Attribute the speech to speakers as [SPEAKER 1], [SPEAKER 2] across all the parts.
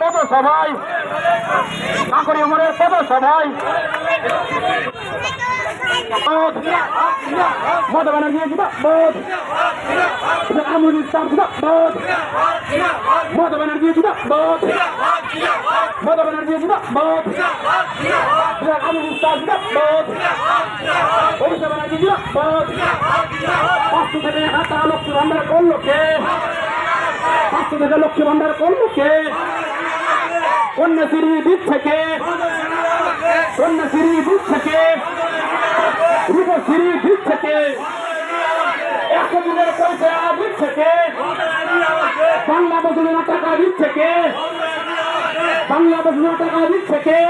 [SPEAKER 1] পথসভায় কাকরি উমরের পথসভায় বোধ, মমতা ব্যানার্জি, বোধ। আমরুল ইসলাম, বোধ। মমতা ব্যানার্জি, বোধ। মমতা ব্যানার্জি, বোধ। আমরুল ইসলাম, বোধ। অভিষেক ব্যানার্জি, বোধ। পাঁচশো থেকে হাত লক্ষ্মী ভান্ডার করল কে? পাঁচশো থেকে লক্ষ্মী ভান্ডার করল কে কন্যাশ্রী দিচ্ছে কে কন্যাশ্রী দিচ্ছে কে রূপশ্রী দিচ্ছে কে একশো দিনের পয়সা দিচ্ছে কে বাংলা বছরের টাকা দিচ্ছে কে বাংলা বছরের টাকা দিচ্ছে কে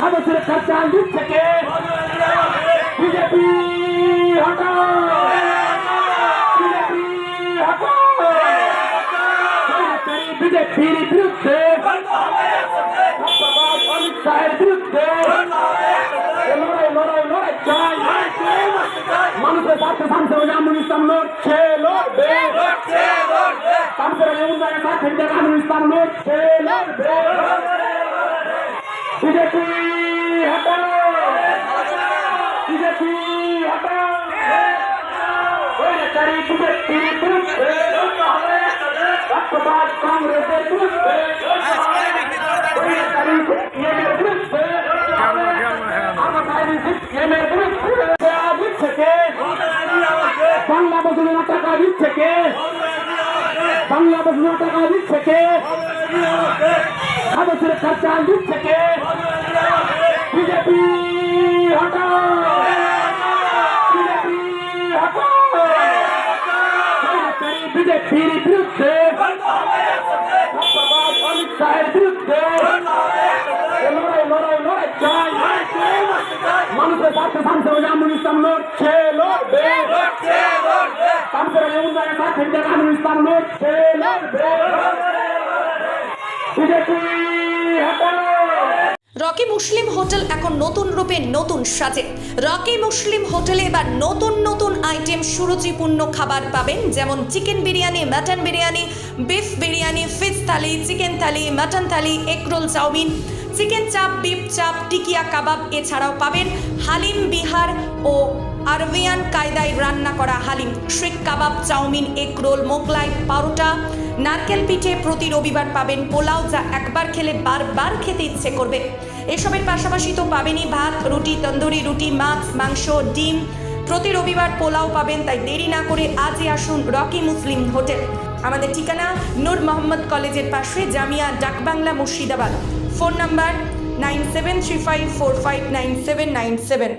[SPEAKER 1] খাবারের খরচা দিচ্ছে কে বিজেপি বিজেপির বিরুদ্ধে অমিত শাহের বিরুদ্ধে, লড়াই লড়াই লড়াই চাই। মানুষের স্বার্থে সাংসদ জামুল ইসলাম লড়ছে, লড়বে। তারপরে উন্নয়নের স্বার্থে ইসলাম লড়ছে, লড়বে। বিজেপি হটাও। বিজেপি হটাও। বিজেপির বিরুদ্ধে। বাংলা বছরের টাকা দিচ্ছে কে বাংলা বছরের টাকা দিচ্ছে কে খাবারের খরচা দিচ্ছে কে বিজেপি, হটাও। বিজেপির বিরুদ্ধে
[SPEAKER 2] রকি মুসলিম হোটেল এখন নতুন রূপে নতুন সাজে। রকি মুসলিম হোটেলে এবার নতুন নতুন আইটেম সুরুচিপূর্ণ খাবার পাবেন, যেমন chicken biryani, mutton biryani, beef biryani fish thali, chicken thali, mutton thali egg roll chow mein. Chicken chaap beef chaap, tikia kebab এছাড়াও পাবেন হালিম বিহার ও আরবিয়ান কায়দায় রান্না করা haleem seekh kebab, chow mein, egg roll, Mughlai paratha নারকেল পিঠে প্রতি রবিবার পাবেন পোলাও যা একবার খেলে বারবার খেতে ইচ্ছে করবে। এসবের পাশাপাশি তো পাবেনই ভাত, রুটি, তন্দুরি, রুটি, মাছ, মাংস, ডিম প্রতি রবিবার পোলাও পাবেন, তাই দেরি না করে আজই আসুন রকি মুসলিম হোটেল। আমাদের ঠিকানা নূর মোহাম্মদ কলেজের পাশে, Jamia Dakbangla Murshidabad. Phone number nine seven three five four five nine seven nine seven.